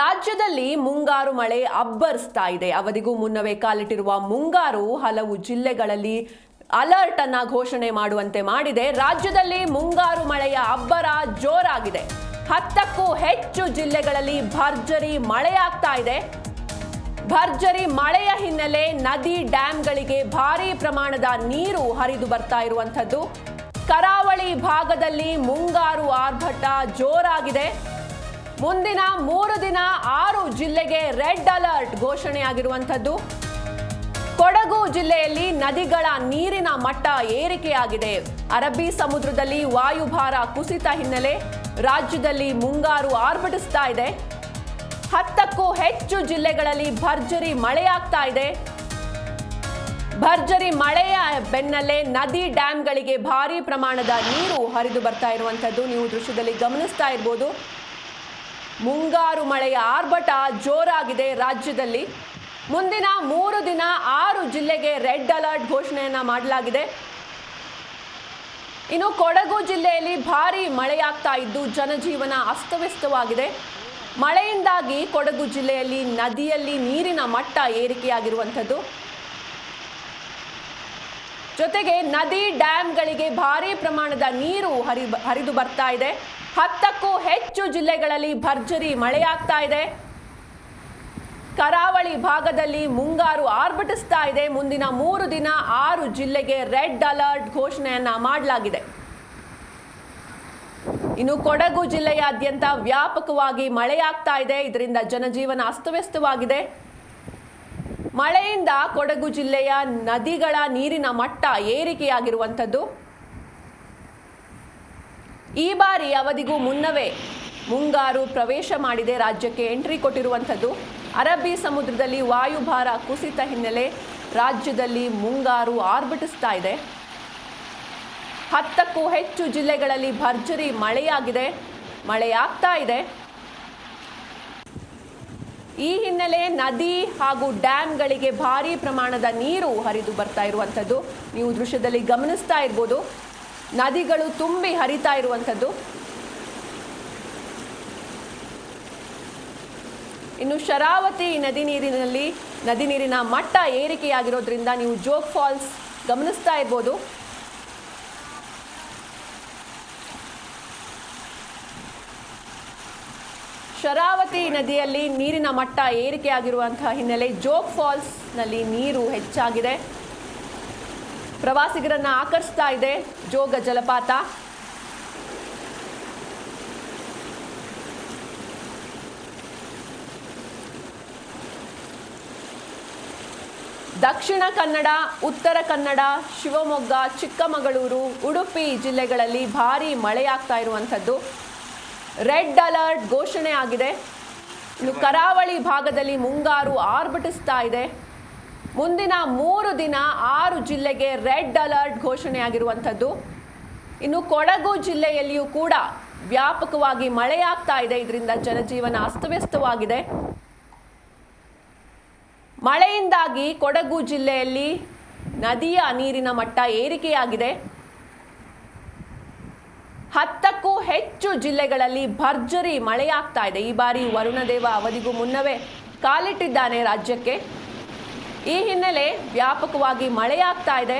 ರಾಜ್ಯದಲ್ಲಿ ಮುಂಗಾರು ಮಳೆ ಅಬ್ಬರಿಸ್ತಾ ಇದೆ. ಅವಧಿಗೂ ಮುನ್ನವೇ ಕಾಲಿಟ್ಟಿರುವ ಮುಂಗಾರು ಹಲವು ಜಿಲ್ಲೆಗಳಲ್ಲಿ ಅಲರ್ಟ್ ಅನ್ನ ಘೋಷಣೆ ಮಾಡುವಂತೆ ಮಾಡಿದೆ. ರಾಜ್ಯದಲ್ಲಿ ಮುಂಗಾರು ಮಳೆಯ ಅಬ್ಬರ ಜೋರಾಗಿದೆ. ಹತ್ತಕ್ಕೂ ಹೆಚ್ಚು ಜಿಲ್ಲೆಗಳಲ್ಲಿ ಭರ್ಜರಿ ಮಳೆಯಾಗ್ತಾ ಇದೆ. ಭರ್ಜರಿ ಮಳೆಯ ಹಿನ್ನೆಲೆ ನದಿ ಡ್ಯಾಂಗಳಿಗೆ ಭಾರಿ ಪ್ರಮಾಣದ ನೀರು ಹರಿದು ಬರ್ತಾ ಇರುವಂಥದ್ದು. ಕರಾವಳಿ ಭಾಗದಲ್ಲಿ ಮುಂಗಾರು ಆರ್ಭಟ ಜೋರಾಗಿದೆ. ಮುಂದಿನ ಮೂರು ದಿನ ಆರು ಜಿಲ್ಲೆಗೆ ರೆಡ್ ಅಲರ್ಟ್ ಘೋಷಣೆಯಾಗಿರುವಂಥದ್ದು. ಕೊಡಗು ಜಿಲ್ಲೆಯಲ್ಲಿ ನದಿಗಳ ನೀರಿನ ಮಟ್ಟ ಏರಿಕೆಯಾಗಿದೆ. ಅರಬ್ಬಿ ಸಮುದ್ರದಲ್ಲಿ ವಾಯುಭಾರ ಕುಸಿತ ಹಿನ್ನೆಲೆ ರಾಜ್ಯದಲ್ಲಿ ಮುಂಗಾರು ಆರ್ಭಟಿಸ್ತಾ ಇದೆ. ಹತ್ತಕ್ಕೂ ಹೆಚ್ಚು ಜಿಲ್ಲೆಗಳಲ್ಲಿ ಭರ್ಜರಿ ಮಳೆಯಾಗ್ತಾ ಇದೆ. ಭರ್ಜರಿ ಮಳೆಯ ಬೆನ್ನಲ್ಲೇ ನದಿ ಡ್ಯಾಂಗಳಿಗೆ ಭಾರಿ ಪ್ರಮಾಣದ ನೀರು ಹರಿದು ಬರ್ತಾ ಇರುವಂಥದ್ದು ನೀವು ದೃಶ್ಯದಲ್ಲಿ ಗಮನಿಸ್ತಾ ಇರ್ಬೋದು. ಮುಂಗಾರು ಮಳೆಯ ಆರ್ಭಟ ಜೋರಾಗಿದೆ ರಾಜ್ಯದಲ್ಲಿ. ಮುಂದಿನ ಮೂರು ದಿನ ಆರು ಜಿಲ್ಲೆಗೆ ರೆಡ್ ಅಲರ್ಟ್ ಘೋಷಣೆಯನ್ನ ಮಾಡಲಾಗಿದೆ. ಇನ್ನು ಕೊಡಗು ಜಿಲ್ಲೆಯಲ್ಲಿ ಭಾರಿ ಮಳೆಯಾಗ್ತಾ ಇದ್ದು ಜನಜೀವನ ಅಸ್ತವ್ಯಸ್ತವಾಗಿದೆ. ಮಳೆಯಿಂದಾಗಿ ಕೊಡಗು ಜಿಲ್ಲೆಯಲ್ಲಿ ನದಿಯಲ್ಲಿ ನೀರಿನ ಮಟ್ಟ ಏರಿಕೆಯಾಗಿರುವಂಥದ್ದು. ಜೊತೆಗೆ ನದಿ ಡ್ಯಾಂಗಳಿಗೆ ಭಾರಿ ಪ್ರಮಾಣದ ನೀರು ಹರಿ ಹರಿದು ಬರ್ತಾ ಇದೆ. ಹತ್ತಕ್ಕೂ ಹೆಚ್ಚು ಜಿಲ್ಲೆಗಳಲ್ಲಿ ಭರ್ಜರಿ ಮಳೆಯಾಗ್ತಾ ಇದೆ. ಕರಾವಳಿ ಭಾಗದಲ್ಲಿ ಮುಂಗಾರು ಆರ್ಭಟಿಸ್ತಾ ಇದೆ. ಮುಂದಿನ ಮೂರು ದಿನ ಆರು ಜಿಲ್ಲೆಗೆ ರೆಡ್ ಅಲರ್ಟ್ ಘೋಷಣೆಯನ್ನ ಮಾಡಲಾಗಿದೆ. ಇನ್ನು ಕೊಡಗು ಜಿಲ್ಲೆಯಾದ್ಯಂತ ವ್ಯಾಪಕವಾಗಿ ಮಳೆಯಾಗ್ತಾ ಇದೆ. ಇದರಿಂದ ಜನಜೀವನ ಅಸ್ತವ್ಯಸ್ತವಾಗಿದೆ. ಮಳೆಯಿಂದ ಕೊಡಗು ಜಿಲ್ಲೆಯ ನದಿಗಳ ನೀರಿನ ಮಟ್ಟ ಏರಿಕೆಯಾಗಿರುವಂಥದ್ದು. ಈ ಬಾರಿ ಅವಧಿಗೂ ಮುನ್ನವೇ ಮುಂಗಾರು ಪ್ರವೇಶ ಮಾಡಿದೆ. ರಾಜ್ಯಕ್ಕೆ ಎಂಟ್ರಿ ಕೊಟ್ಟಿರುವಂಥದ್ದು ಅರಬ್ಬಿ ಸಮುದ್ರದಲ್ಲಿ ವಾಯುಭಾರ ಕುಸಿತ ಹಿನ್ನೆಲೆ ರಾಜ್ಯದಲ್ಲಿ ಮುಂಗಾರು ಆರ್ಭಟಿಸ್ತಾ ಇದೆ. ಹತ್ತಕ್ಕೂ ಹೆಚ್ಚು ಜಿಲ್ಲೆಗಳಲ್ಲಿ ಭರ್ಜರಿ ಮಳೆಯಾಗಿದೆ. ಮಳೆಯಾಗ್ತಾ ಇದೆ. ಈ ಹಿನ್ನೆಲೆ ನದಿ ಹಾಗೂ ಡ್ಯಾಮ್ಗಳಿಗೆ ಭಾರೀ ಪ್ರಮಾಣದ ನೀರು ಹರಿದು ಬರ್ತಾ ಇರುವಂಥದ್ದು ನೀವು ದೃಶ್ಯದಲ್ಲಿ ಗಮನಿಸ್ತಾ ಇರ್ಬೋದು. ನದಿಗಳು ತುಂಬಿ ಹರಿತಾ ಇರುವಂಥದ್ದು. ಇನ್ನು ಶರಾವತಿ ನದಿ ನೀರಿನಲ್ಲಿ, ನದಿ ನೀರಿನ ಮಟ್ಟ ಏರಿಕೆಯಾಗಿರೋದ್ರಿಂದ ನೀವು ಜೋಗ್ ಫಾಲ್ಸ್ ಗಮನಿಸ್ತಾ ಇರ್ಬೋದು. ಶರಾವತಿ ನದಿಯಲ್ಲಿ ನೀರಿನ ಮಟ್ಟ ಏರಿಕೆಯಾಗಿರುವಂತಹ ಹಿನ್ನೆಲೆ ಜೋಗ್ ಫಾಲ್ಸ್ನಲ್ಲಿ ನೀರು ಹೆಚ್ಚಾಗಿದೆ. ಪ್ರವಾಸಿಗರನ್ನ ಆಕರ್ಷಿಸ್ತಾ ಇದೆ ಜೋಗ ಜಲಪಾತ. ದಕ್ಷಿಣ ಕನ್ನಡ, ಉತ್ತರ ಕನ್ನಡ, ಶಿವಮೊಗ್ಗ, ಚಿಕ್ಕಮಗಳೂರು, ಉಡುಪಿ ಜಿಲ್ಲೆಗಳಲ್ಲಿ ಭಾರೀ ಮಳೆಯಾಗ್ತಾ ಇರುವಂಥದ್ದು. ರೆಡ್ ಅಲರ್ಟ್ ಘೋಷಣೆ ಆಗಿದೆ. ಇನ್ನು ಕರಾವಳಿ ಭಾಗದಲ್ಲಿ ಮುಂಗಾರು ಆರ್ಭಟಿಸ್ತಾ ಇದೆ. ಮುಂದಿನ ಮೂರು ದಿನ ಆರು ಜಿಲ್ಲೆಗೆ ರೆಡ್ ಅಲರ್ಟ್ ಘೋಷಣೆಯಾಗಿರುವಂಥದ್ದು. ಇನ್ನು ಕೊಡಗು ಜಿಲ್ಲೆಯಲ್ಲಿಯೂ ಕೂಡ ವ್ಯಾಪಕವಾಗಿ ಮಳೆಯಾಗ್ತಾ ಇದೆ. ಇದರಿಂದ ಜನಜೀವನ ಅಸ್ತವ್ಯಸ್ತವಾಗಿದೆ. ಮಳೆಯಿಂದಾಗಿ ಕೊಡಗು ಜಿಲ್ಲೆಯಲ್ಲಿ ನದಿಯ ನೀರಿನ ಮಟ್ಟ ಏರಿಕೆಯಾಗಿದೆ. ಹತ್ತಕ್ಕೂ ಹೆಚ್ಚು ಜಿಲ್ಲೆಗಳಲ್ಲಿ ಭರ್ಜರಿ ಮಳೆಯಾಗ್ತಾ ಇದೆ. ಈ ಬಾರಿ ವರುಣದೇವ ಅವಧಿಗೂ ಮುನ್ನವೇ ಕಾಲಿಟ್ಟಿದ್ದಾನೆ ರಾಜ್ಯಕ್ಕೆ. ಈ ಹಿನ್ನೆಲೆ ವ್ಯಾಪಕವಾಗಿ ಮಳೆಯಾಗ್ತಾ ಇದೆ.